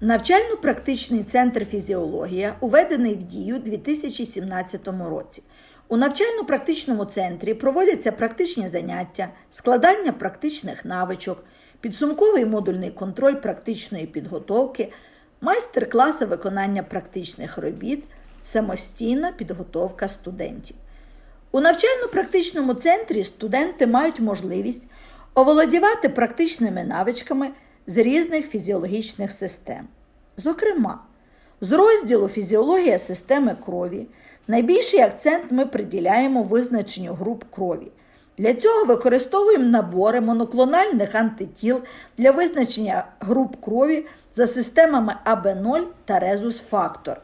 Навчально-практичний центр фізіологія уведений в дію у 2017 році. У навчально-практичному центрі проводяться практичні заняття, складання практичних навичок, підсумковий модульний контроль практичної підготовки, майстер-класи виконання практичних робіт, самостійна підготовка студентів. У навчально-практичному центрі студенти мають можливість оволодівати практичними навичками з різних фізіологічних систем. Зокрема, з розділу Фізіологія системи крові найбільший акцент ми приділяємо визначенню груп крові. Для цього використовуємо набори моноклональних антитіл для визначення груп крові за системами АБ0 та резус-фактор.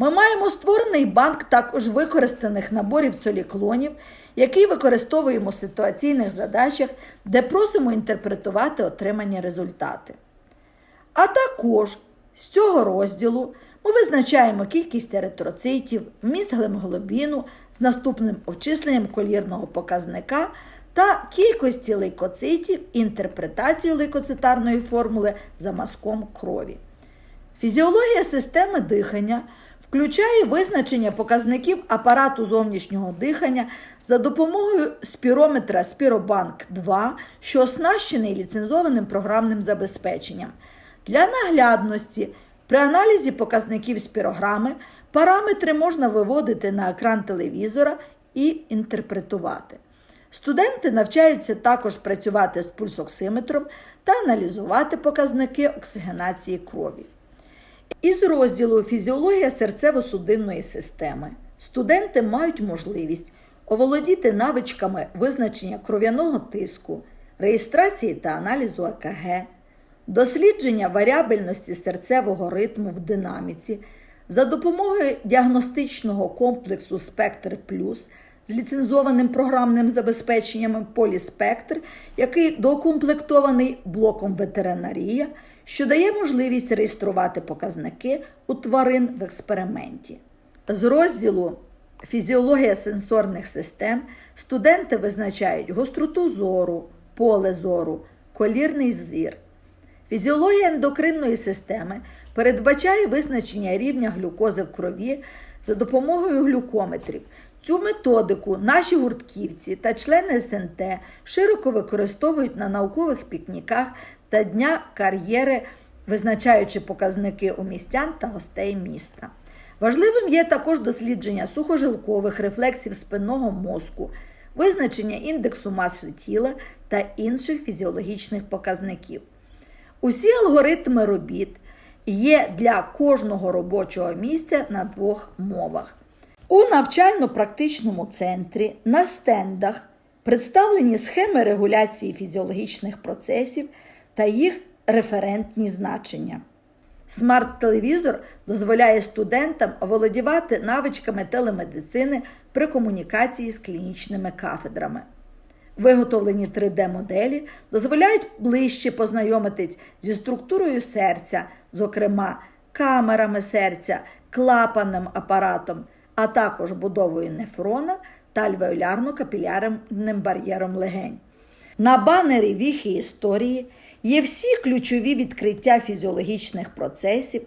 Ми маємо створений банк також використаних наборів цоліклонів, який використовуємо в ситуаційних задачах, де просимо інтерпретувати отримані результати. А також з цього розділу ми визначаємо кількість еритроцитів, вміст гемоглобіну з наступним обчисленням колірного показника та кількості лейкоцитів і інтерпретацію лейкоцитарної формули за мазком крові. Фізіологія системи дихання включає визначення показників апарату зовнішнього дихання за допомогою спірометра Спіробанк 2, що оснащений ліцензованим програмним забезпеченням. Для наглядності при аналізі показників спірограми параметри можна виводити на екран телевізора і інтерпретувати. Студенти навчаються також працювати з пульсоксиметром та аналізувати показники оксигенації крові. Із розділу Фізіологія серцево-судинної системи студенти мають можливість оволодіти навичками визначення кров'яного тиску, реєстрації та аналізу ЕКГ, дослідження варіабельності серцевого ритму в динаміці за допомогою діагностичного комплексу Спектр Плюс з ліцензованим програмним забезпеченням Поліспектр, який доукомплектований блоком ветеринарія, що дає можливість реєструвати показники у тварин в експерименті. З розділу Фізіологія сенсорних систем студенти визначають гостроту зору, поле зору, колірний зір. Фізіологія ендокринної системи передбачає визначення рівня глюкози в крові за допомогою глюкометрів. Цю методику наші гуртківці та члени СНТ широко використовують на наукових пікніках та дня кар'єри, визначаючи показники у містян та гостей міста. Важливим є також дослідження сухожилкових рефлексів спинного мозку, визначення індексу маси тіла та інших фізіологічних показників. Усі алгоритми робіт є для кожного робочого місця на двох мовах. У навчально-практичному центрі на стендах представлені схеми регуляції фізіологічних процесів та їх референтні значення. Смарт-телевізор дозволяє студентам володівати навичками телемедицини при комунікації з клінічними кафедрами. Виготовлені 3D-моделі дозволяють ближче познайомитись зі структурою серця, зокрема камерами серця, клапанним апаратом, а також будовою нефрона та альвеолярно-капілярним бар'єром легень. На банері віхи історії є всі ключові відкриття фізіологічних процесів,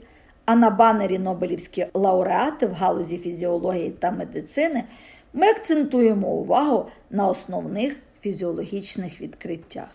а на банері Нобелівські лауреати в галузі фізіології та медицини ми акцентуємо увагу на основних фізіологічних відкриттях.